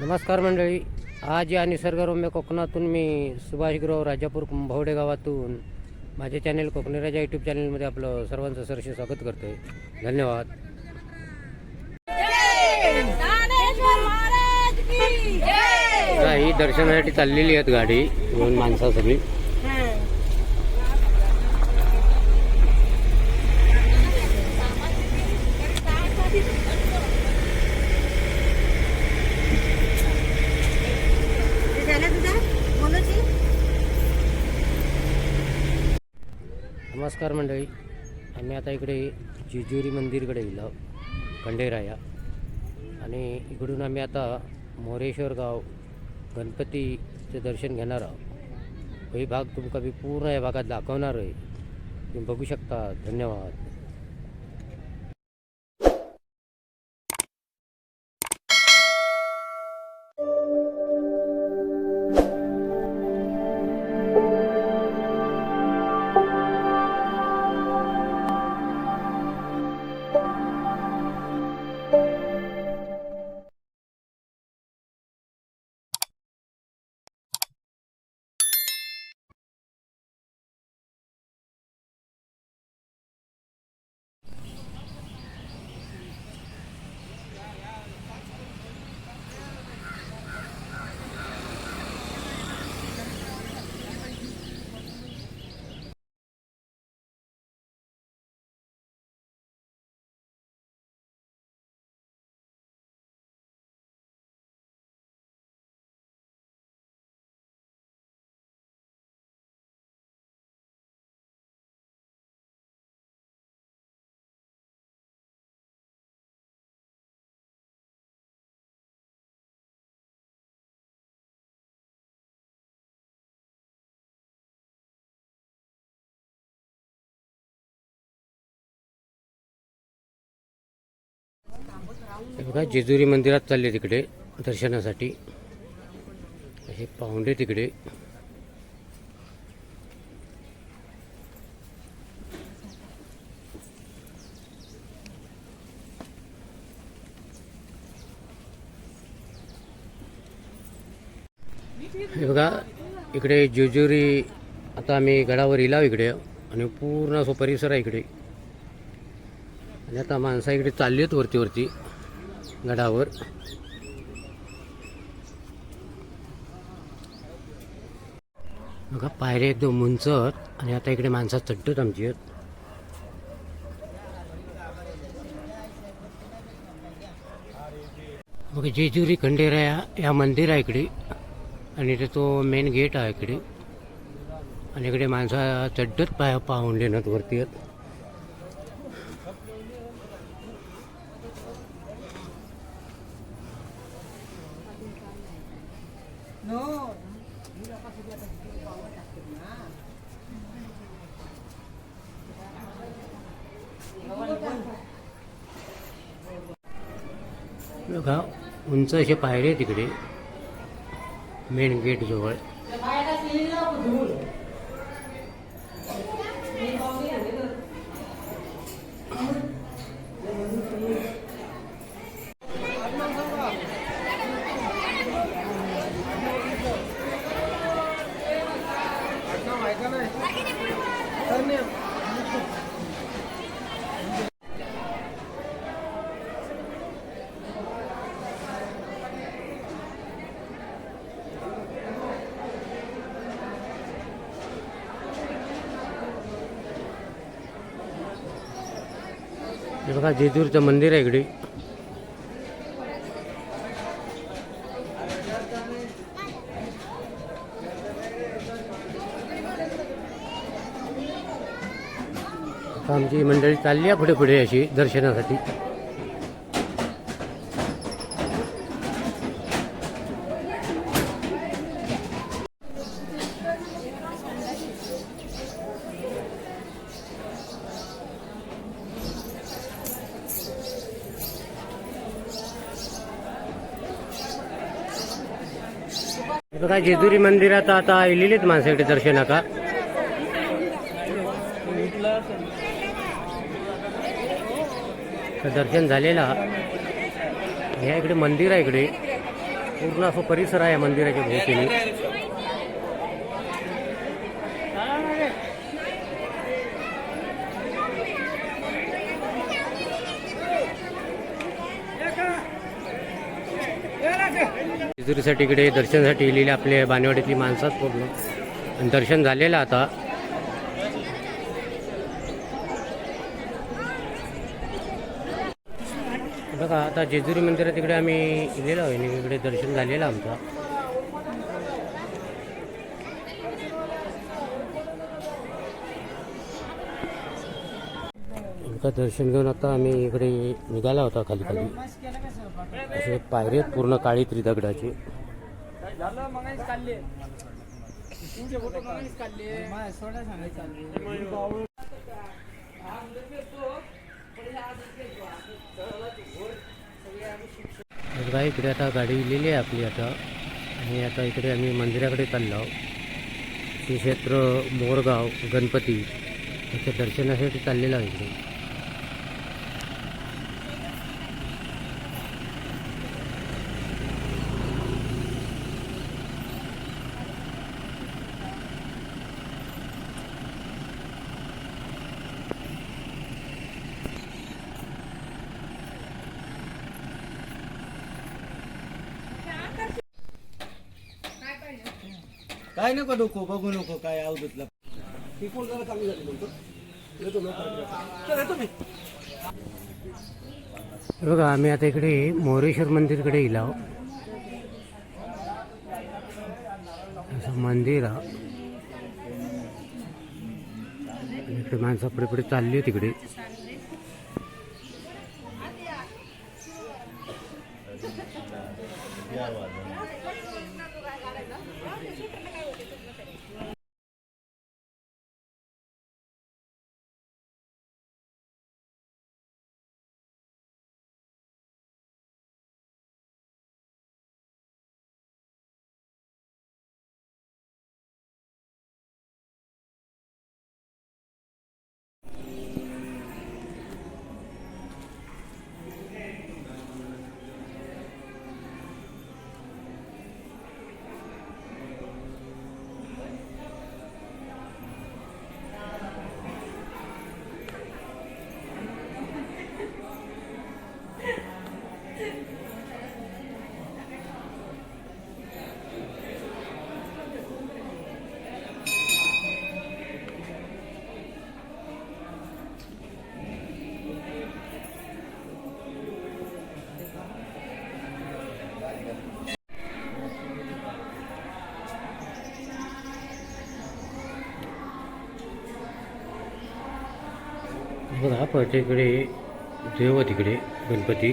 नमस्कार मंडळी. आज या निसर्गरम्य कोकणातून मी सुभाषगृह राजापूर कुंभवडे गावातून माझे चॅनेल कोकणी राजा यूट्यूब चॅनेलमध्ये आपलं सर्वांचं सरसे स्वागत करतो आहे धन्यवाद ही दर्शनासाठी चाललेली आहेत गाडी दोन माणसं सगळी. नमस्कार मंडळी. आम्ही आता इकडे जेजुरी मंदिरकडे गेलो खंडेराया. आणि इकडून आम्ही आता मोरेश्वर गाव गणपतीचे दर्शन घेणार आहोत. ही भाग तुमका मी पूर्ण या भागात दाखवणार आहे. तुम्ही बघू शकता. धन्यवाद. बघा जेजुरी मंदिरात चालले तिकडे दर्शनासाठी. हे पाहुंडे तिकडे. हे बघा इकडे जेजुरी आता आम्ही गडावर इलाव इकडे आणि पूर्ण असो परिसर आहे इकडे. आणि आता माणसं इकडे चालली आहेत वरती वरती. गडावर. बघा पायऱ्या एकदम उंच आहेत आणि आता इकडे माणसं चढतात आमची आहेत. बघा जेजुरी खंडेरा या- या मंदिर आहे इकडे. आणि इथे तो मेन गेट आहे इकडे. आणि इकडे माणसं चढत पाय पाहून देण्यात वरती आहेत. बघा उंच असे पायरे तिकडे. मेन गेट जवळ. हे बघा जेजूरचं मंदिर आहे इकडे. आता आमची मंडळी चालली आहे पुढे पुढे अशी दर्शनासाठी. बघा जेजुरी मंदिरात आता आलेलीच माणसाकडे इकडे दर्शनाका तर दर्शन झालेलं ह्या इकडे मंदिर आहे इकडे. पूर्ण असं परिसर आहे मंदिराच्या भोवतीने. जेजुरीसाठी इकडे दर्शनासाठी येलेले आपले बाणेवाडीतली माणसात पूर्ण. आणि दर्शन झालेलं आता. बघा आता जेजुरी मंदिरात तिकडे आम्ही इलेलो आहे इकडे दर्शन झालेलं आमचं. देवीचं दर्शन घेऊन आता आम्ही इकडे निघाला होता खाली खाली असे पायरे आहेत पूर्ण काळी त्रिदगडाची. बघा इकडे आता गाडी इलेली आहे आपली आता. आणि आता इकडे आम्ही मंदिराकडे चाललो आहोत. श्री क्षेत्र मोरगाव गणपती. याच्या दर्शनासाठी चाललेलं आहे इकडे. काय नको नको बघू नको काय अवधूतला ती कोण जरा चांगली झाली म्हणतो. येतो ना चल येतो मी. हे बघा आम्ही आता इकडे मोरेश्वर मंदिरकडे गेलो आहोत. असं मंदिर इकडे माणसं पुढे पुढे चालली आहे तिकडे बघा पळते इकडे देव तिकडे गणपती